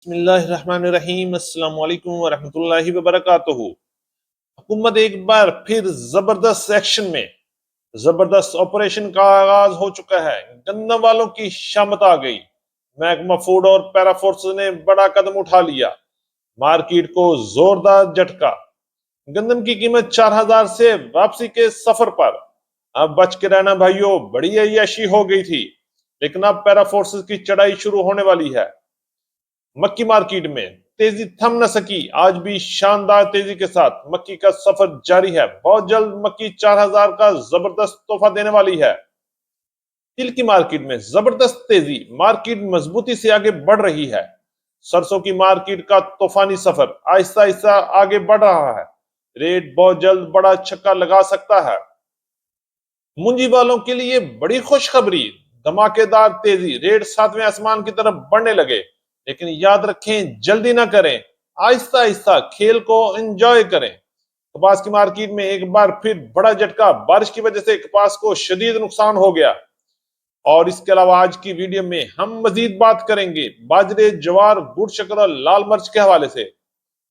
بسم اللہ الرحمن الرحیم، السلام علیکم ورحمۃ اللہ وبرکاتہ۔ حکومت ایک بار پھر زبردست ایکشن میں، زبردست آپریشن کا آغاز ہو چکا ہے۔ گندم والوں کی شامت آ گئی۔ محکمہ فوڈ اور پیرا فورس نے بڑا قدم اٹھا لیا۔ مارکیٹ کو زوردار جھٹکا۔ گندم کی قیمت چار ہزار سے واپسی کے سفر پر۔ اب بچ کے رہنا بھائیوں بڑی عیاشی ہو گئی تھی۔ لیکن اب پیرا فورسز کی چڑھائی شروع ہونے والی ہے۔ مکی مارکیٹ میں تیزی تھم نہ سکی۔ آج بھی شاندار تیزی کے ساتھ مکی کا سفر جاری ہے۔ بہت جلد مکی چار ہزار کا زبردست تحفہ دینے والی ہے۔ تل کی مارکیٹ میں زبردست تیزی، مارکیٹ مضبوطی سے آگے بڑھ رہی ہے۔ سرسوں کی مارکیٹ کا طوفانی سفر آہستہ آہستہ آگے بڑھ رہا ہے۔ ریٹ بہت جلد بڑا چھکا لگا سکتا ہے۔ منجی والوں کے لیے بڑی خوشخبری۔ دھماکے دار تیزی، ریٹ ساتویں آسمان کی طرف بڑھنے لگے۔ لیکن یاد رکھیں، جلدی نہ کریں۔ آہستہ آہستہ کھیل کو انجوائے کریں۔ کپاس کی مارکیٹ میں ایک بار پھر بڑا جھٹکا، بارش کی وجہ سے کپاس کو شدید نقصان ہو گیا۔ اور اس کے علاوہ آج کی ویڈیو میں ہم مزید بات کریں گے باجرے، جوار، گڑ شکر اور لال مرچ کے حوالے سے۔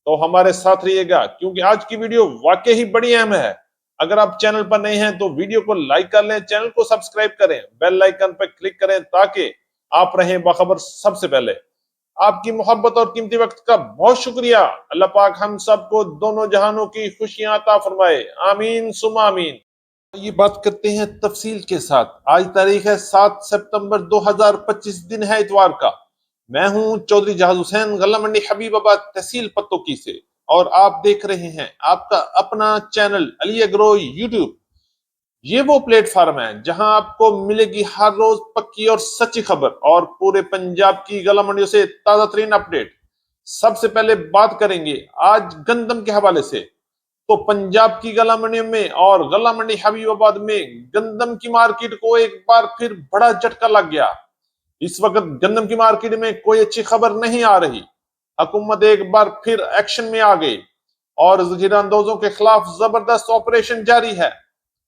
تو ہمارے ساتھ رہیے گا، کیونکہ آج کی ویڈیو واقعی بڑی اہم ہے۔ اگر آپ چینل پر نہیں ہیں تو ویڈیو کو لائک کر لیں، چینل کو سبسکرائب کریں، بیل لائکن پر کلک کریں تاکہ آپ رہیں باخبر سب سے پہلے۔ آپ کی محبت اور قیمتی وقت کا بہت شکریہ۔ اللہ پاک ہم سب کو دونوں جہانوں کی خوشیاں عطا فرمائے۔ آمین سم آمین۔ یہ بات کرتے ہیں تفصیل کے ساتھ۔ آج تاریخ ہے سات سپتمبر دو ہزار پچیس، دن ہے اتوار کا۔ میں ہوں چودھری جہاز حسین غلہ منڈی حبیب آباد تحصیل پتوں کی سے۔ اور آپ دیکھ رہے ہیں آپ کا اپنا چینل علی اگرو یوٹیوب۔ یہ وہ پلیٹ فارم ہے جہاں آپ کو ملے گی ہر روز پکی اور سچی خبر اور پورے پنجاب کی گلا منڈیوں سے تازہ ترین اپڈیٹ۔ سب سے پہلے بات کریں گے آج گندم کے حوالے سے۔ تو پنجاب کی گلا منڈیوں میں اور گلا منڈی حبیب آباد میں گندم کی مارکیٹ کو ایک بار پھر بڑا جھٹکا لگ گیا۔ اس وقت گندم کی مارکیٹ میں کوئی اچھی خبر نہیں آ رہی۔ حکومت ایک بار پھر ایکشن میں آ گئی اور ذخیرہ اندوزوں کے خلاف زبردست آپریشن جاری ہے۔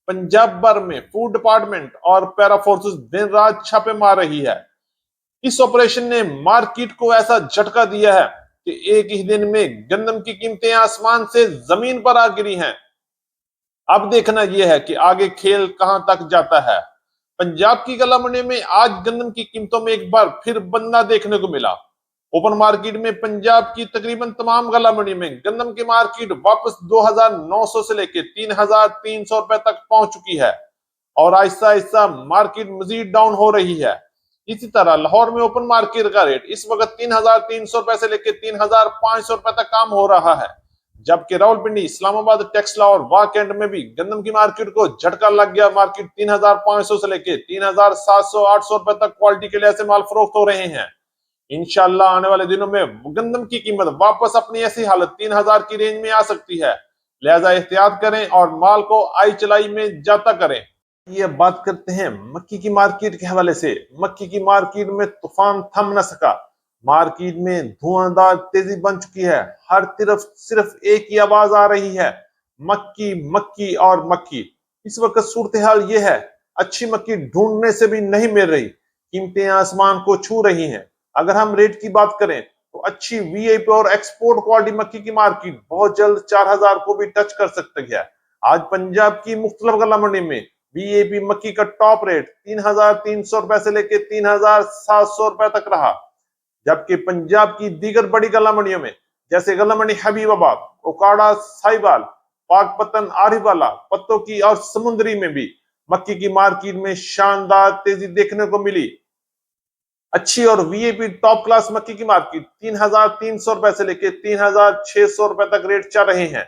پنجاب بھر میں فوڈ ڈپارٹمنٹ اور پیرا فورسز دن رات چھاپے مار رہی ہے۔ اس آپریشن نے مارکیٹ کو ایسا جھٹکا دیا ہے کہ ایک ہی دن میں گندم کی قیمتیں آسمان سے زمین پر آ گری ہیں۔ اب دیکھنا یہ ہے کہ آگے کھیل کہاں تک جاتا ہے۔ پنجاب کی گلا منڈی میں آج گندم کی قیمتوں میں ایک بار پھر بندہ دیکھنے کو ملا۔ اوپن مارکیٹ میں پنجاب کی تقریباً تمام گلا منڈی میں گندم کی مارکیٹ واپس دو ہزار نو سو سے لے کے تین ہزار تین سو روپے تک پہنچ چکی ہے اور آہستہ آہستہ مارکیٹ مزید ڈاؤن ہو رہی ہے۔ اسی طرح لاہور میں اوپن مارکیٹ کا ریٹ اس وقت تین ہزار تین سو روپے سے لے کے تین ہزار پانچ سو روپے تک کام ہو رہا ہے، جبکہ راول پنڈی اسلام آباد ٹیکسلا اور واکنڈ میں بھی گندم کی مارکیٹ کو جھٹکا لگ گیا۔ مارکیٹ تین ہزار پانچ سو سے لے کے تین ہزار سات سو آٹھ سو روپے تک کوالٹی کے لیے سے مال فروخت ہو رہے ہیں۔ انشاءاللہ آنے والے دنوں میں گندم کی قیمت واپس اپنی ایسی حالت تین ہزار کی رینج میں آ سکتی ہے۔ لہذا احتیاط کریں اور مال کو آئی چلائی میں جاتا کریں۔ یہ بات کرتے ہیں مکی کی مارکیٹ کے حوالے سے۔ مکی کی مارکیٹ میں طوفان تھم نہ سکا۔ مارکیٹ میں دھواں دار تیزی بن چکی ہے۔ ہر طرف صرف ایک ہی آواز آ رہی ہے۔ مکی مکی اور مکی۔ اس وقت صورتحال یہ ہے، اچھی مکی ڈھونڈنے سے بھی نہیں مل رہی۔ قیمتیں آسمان کو چھو رہی ہیں۔ اگر ہم ریٹ کی بات کریں تو اچھی وی آئی پی اور ایکسپورٹ کوالٹی مکی کی مارکیٹ بہت جلد چار ہزار کو بھی ٹچ کر سکتے ہے۔ آج پنجاب کی مختلف گلا منڈی میں وی اے پی مکی کا ٹاپ ریٹ تین ہزار تین سو روپے سے لے کے تین ہزار سات سو روپے تک رہا۔ جبکہ پنجاب کی دیگر بڑی گلا منڈیوں میں جیسے گلا منڈی حبیب آباد، اوکاڑا سائبال پاک پتن، آری والا، پتوں کی اور سمندری میں بھی مکی کی مارکیٹ میں شاندار تیزی دیکھنے کو ملی۔ اچھی اور V A P top class مکی کی مارکیٹ، تین ہزار تین سو روپے سے لے کے تین ہزار چھ سو روپے تک ریٹ چل رہے ہیں۔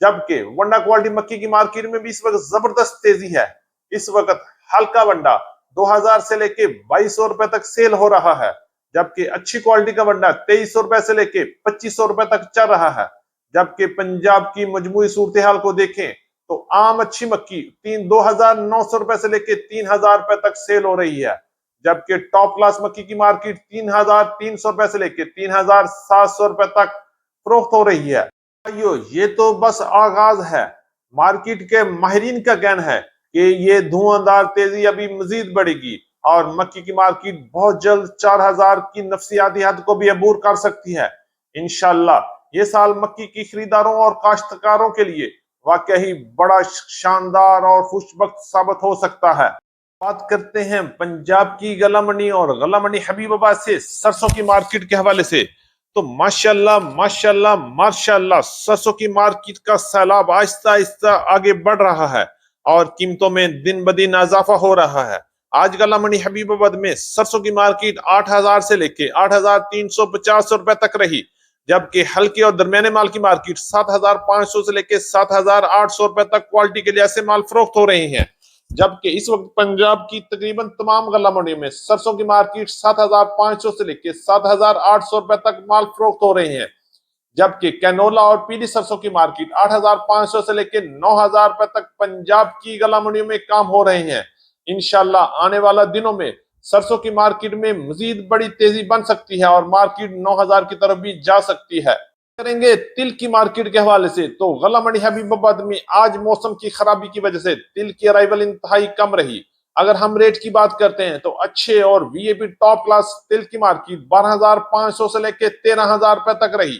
جبکہ ونڈا کوالٹی مکی کی مارکیٹ میں بھی اس وقت زبردست تیزی ہے۔ اس وقت ہلکا ونڈا دو ہزار سے لے کے بائیس سو روپے تک سیل ہو رہا ہے۔ جبکہ اچھی کوالٹی کا ونڈا تیئیس سو روپے سے لے کے پچیس سو روپے تک چل رہا ہے۔ جبکہ پنجاب کی مجموعی صورتحال کو دیکھیں تو عام اچھی مکی تین دو ہزار نو سو روپے سے لے کے تین ہزار روپے تک سیل ہو رہی ہے۔ جبکہ ٹاپ کلاس مکی کی مارکیٹ تین ہزار تین سو روپے سے لے کے تین ہزار سات سو روپے تک فروخت ہو رہی ہے۔ یہ تو بس آغاز ہے۔ مارکیٹ کے ماہرین کا کہنا ہے کہ یہ دھواں دار تیزی ابھی مزید بڑھے گی اور مکی کی مارکیٹ بہت جلد چار ہزار کی نفسیاتی حد کو بھی عبور کر سکتی ہے۔ انشاءاللہ، یہ سال مکی کی خریداروں اور کاشتکاروں کے لیے واقعی بڑا شاندار اور خوشبخت ثابت ہو سکتا ہے۔ بات کرتے ہیں پنجاب کی گلا منڈی اور گلا منڈی حبیب آباد سے سرسوں کی مارکیٹ کے حوالے سے۔ تو ماشاءاللہ ماشاءاللہ ماشاءاللہ، سرسوں کی مارکیٹ کا سیلاب آہستہ آہستہ آگے بڑھ رہا ہے اور قیمتوں میں دن بدن اضافہ ہو رہا ہے۔ آج گلا منڈی حبیب آباد میں سرسوں کی مارکیٹ آٹھ ہزار سے لے کے آٹھ ہزار تین سو پچاس روپے تک رہی، جبکہ ہلکے اور درمیانے مال کی مارکیٹ سات ہزار پانچ سو سے لے کے سات ہزار آٹھ سو روپے تک کوالٹی کے لحاظ سے مال فروخت ہو رہے ہیں۔ جبکہ اس وقت پنجاب کی تقریباً تمام غلہ منڈیوں میں سرسوں کی مارکیٹ سات ہزار پانچ سو سے لے کے سات ہزار آٹھ سو روپے تک مال فروخت ہو رہے ہیں۔ جبکہ کینولا اور پیلی سرسوں کی مارکیٹ آٹھ ہزار پانچ سو سے لے کے نو ہزار روپے تک پنجاب کی غلہ منڈیوں میں کام ہو رہے ہیں۔ انشاءاللہ آنے والا دنوں میں سرسوں کی مارکیٹ میں مزید بڑی تیزی بن سکتی ہے اور مارکیٹ نو ہزار کی طرف بھی جا سکتی ہے۔ کریں گے تل کی مارکیٹ کے حوالے سے تو غلہ منڈی حبیب آباد میں آج موسم کی خرابی کی وجہ سے تل کی ارائیول انتہائی کم رہی۔ اگر ہم ریٹ کی بات کرتے ہیں تو اچھے اور V A P top class تل کی مارکیٹ بارہ ہزار پانچ سو سے لے کے تیرہ ہزار روپے تک رہی۔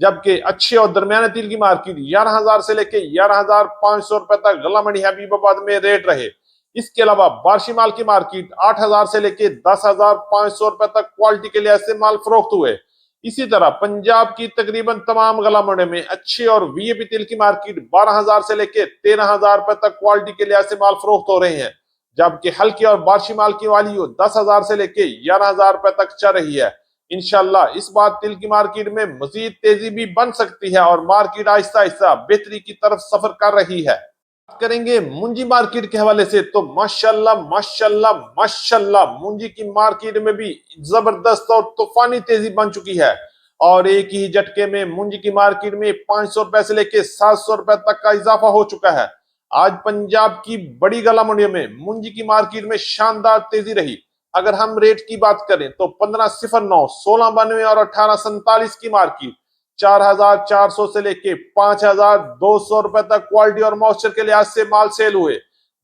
جبکہ اچھے اور درمیانے تیل کی مارکیٹ گیارہ ہزار سے لے کے گیارہ ہزار پانچ سو روپے تک غلہ منڈی حبیب آباد میں ریٹ رہے۔ اس کے علاوہ بارشی مال کی مارکیٹ آٹھ ہزار سے لے کے دس ہزار پانچ سو روپے تک کوالٹی کے لحاظ سے مال فروخت ہوئے۔ اسی طرح پنجاب کی تقریباً تمام غلہ منڈے میں اچھے اور وی اے پی تیل کی مارکیٹ بارہ ہزار سے لے کے تیرہ ہزار روپے تک کوالٹی کے لحاظ سے مال فروخت ہو رہے ہیں۔ جبکہ ہلکی اور بارشی مال کی والی دس ہزار سے لے کے گیارہ ہزار روپے تک چل رہی ہے۔ انشاءاللہ اس بار تل کی مارکیٹ میں مزید تیزی بھی بن سکتی ہے اور مارکیٹ آہستہ آہستہ بہتری کی طرف سفر کر رہی ہے۔ کریں گے منجی مارکیٹ کے حوالے سے تو ماشاءاللہ ماشاءاللہ ماشاءاللہ، منجی کی مارکیٹ میں بھی زبردست اور طوفانی تیزی بن چکی ہے۔ اور ایک ہی جھٹکے میں منجی کی مارکیٹ میں پانچ سو روپے سے لے کے سات سو روپے تک کا اضافہ ہو چکا ہے۔ آج پنجاب کی بڑی گلا منڈیوں میں منجی کی مارکیٹ میں شاندار تیزی رہی۔ اگر ہم ریٹ کی بات کریں تو پندرہ صفر نو، سولہ بانوے اور اٹھارہ سنتالیس کی مارکیٹ۔ چار ہزار چار سو سے لے کے پانچ ہزار دو سو روپے تک کوالٹی اور موسچر کے لحاظ سے مال سیل ہوئے۔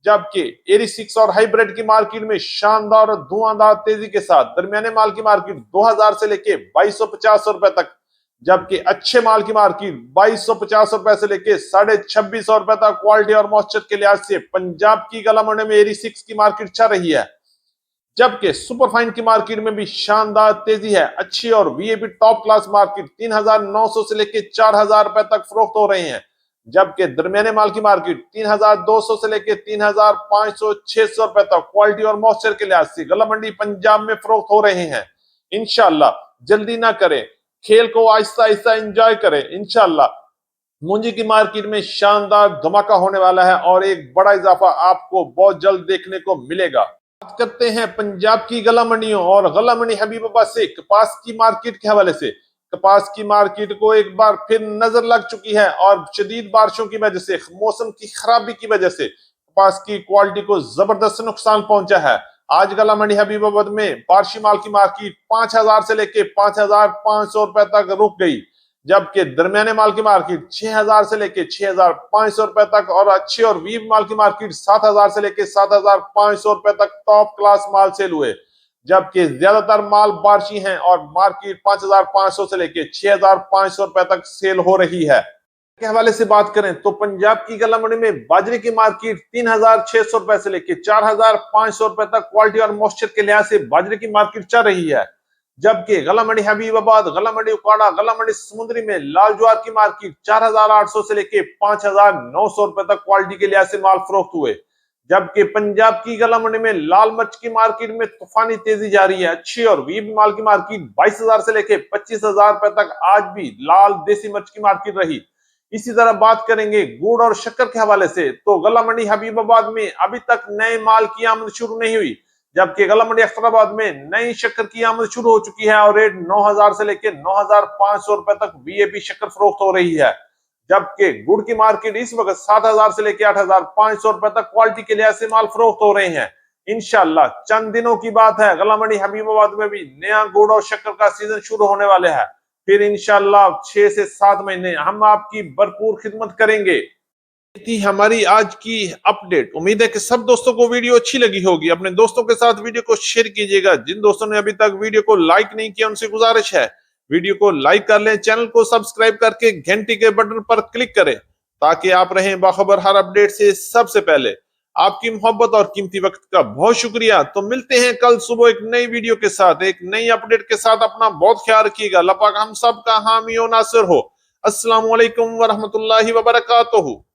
جبکہ ایری سکس اور ہائی بریڈ کی مارکیٹ میں شاندار اور دھواں دار تیزی کے ساتھ درمیانے مال کی مارکیٹ دو ہزار سے لے کے بائیس سو پچاس سو روپے تک، جبکہ اچھے مال کی مارکیٹ بائیس سو پچاس روپے سے لے کے ساڑھے چھبیس سو روپے تک کوالٹی اور موسچر کے لحاظ سے پنجاب کی گلا منڈے میں ایری سکس کی مارکیٹ چل رہی ہے۔ جبکہ سپر فائن کی مارکیٹ میں بھی شاندار تیزی ہے۔ اچھی اور V A P top class market تین ہزار نو سو سے لے کے چار ہزار روپے تک فروخت ہو رہے ہیں۔ جبکہ درمیانے مال کی مارکیٹ تین ہزار دو سو سے لے کے تین ہزار پانچ سو چھ سو روپے تک کوالٹی اور موسچر کے لحاظ سے گلا منڈی پنجاب میں فروخت ہو رہے ہیں۔ انشاءاللہ جلدی نہ کریں۔ کھیل کو آہستہ آہستہ انجوائے کریں۔ انشاءاللہ مونجی کی مارکیٹ میں شاندار دھماکہ ہونے والا ہے اور ایک بڑا اضافہ آپ کو بہت جلد دیکھنے کو ملے گا۔ بات کرتے ہیں پنجاب کی گلا منڈیوں اور گلا منڈی حبیب آباد سے کپاس کی مارکیٹ کے حوالے سے۔ کپاس کی مارکیٹ کو ایک بار پھر نظر لگ چکی ہے اور شدید بارشوں کی وجہ سے، موسم کی خرابی کی وجہ سے کپاس کی کوالٹی کو زبردست نقصان پہنچا ہے۔ آج گلا منڈی حبیب آباد میں بارشی مال کی مارکیٹ پانچ ہزار سے لے کے پانچ ہزار پانچ سو روپے تک رک گئی۔ جبکہ درمیانے مال کی مارکیٹ چھ ہزار سے لے کے چھ ہزار پانچ سو روپے تک اور اچھے اور ویب مال کی مارکیٹ سات ہزار سے لے کے سات ہزار پانچ سو روپے تک ٹاپ کلاس مال سیل ہوئے۔ جبکہ زیادہ تر مال بارشی ہیں اور مارکیٹ پانچ ہزار پانچ سو سے لے کے چھ ہزار پانچ سو روپے تک سیل ہو رہی ہے۔ کے حوالے سے بات کریں تو پنجاب کی گلا منڈی میں باجرے کی مارکیٹ تین ہزار چھ سو روپے سے لے کے چار ہزار پانچ سو روپے تک کوالٹی اور موسچر کے لحاظ سے باجرے کی مارکیٹ چل رہی ہے۔ جبکہ غلہ منڈی حبیب آباد غلہ منڈی اکاڑا غلہ منڈی سمندری میں لال جوار کی مارکیٹ چار ہزار آٹھ سو سے لے کے پانچ ہزار نو سو روپے تک کوالٹی کے لحاظ سے مال فروخت ہوئے۔ جبکہ پنجاب کی غلہ منڈی میں لال مرچ کی مارکیٹ میں طوفانی تیزی جاری ہے۔ اچھی اور ویب مال کی مارکیٹ بائیس ہزار سے لے کے پچیس ہزار روپے تک آج بھی لال دیسی مرچ کی مارکیٹ رہی۔ اسی طرح بات کریں گے گوڑ اور شکر کے حوالے سے تو غلہ منڈی حبیب آباد میں ابھی تک نئے مال کی آمد شروع نہیں ہوئی۔ جبکہ غلہ منڈی اختر آباد میں نئی شکر کی آمد شروع ہو چکی ہے اور ریٹ نو ہزار سے لے کے نو ہزار پانچ سو روپے تک وی اے پی شکر فروخت ہو رہی ہے۔ جبکہ گڑ کی مارکیٹ اس وقت سات ہزار سے لے کے آٹھ ہزار پانچ سو روپے تک کوالٹی کے لحاظ سے مال فروخت ہو رہے ہیں۔ انشاءاللہ چند دنوں کی بات ہے غلہ منڈی حبیب آباد میں بھی نیا گڑ اور شکر کا سیزن شروع ہونے والے ہیں۔ پھر انشاءاللہ چھ سے سات مہینے ہم آپ کی بھرپور خدمت کریں گے۔ تھی ہماری آج کی اپڈیٹ امید ہے کہ سب دوستوں کو ویڈیو اچھی لگی ہوگی۔ اپنے دوستوں کے ساتھ ویڈیو کو شیئر کیجیے گا۔ جن دوستوں نے ابھی تک ویڈیو کو لائک نہیں کیا، ان سے گزارش ہے۔ ویڈیو کو لائک کر لیں چینل کو سبسکرائب کر کے گھنٹی کے بٹن پر کلک کریں تاکہ آپ رہیں باخبر ہر اپڈیٹ سے سب سے پہلے۔ آپ کی محبت اور قیمتی وقت کا بہت شکریہ۔ تو ملتے ہیں کل صبح ایک نئی ویڈیو کے ساتھ۔ ایک نئی اپڈیٹ کے ساتھ اپنا بہت خیال رکھیے گا۔ اللہ پاک ہم سب کا حامی و ناصر ہو۔ السلام علیکم ورحمۃ اللہ وبرکاتہ۔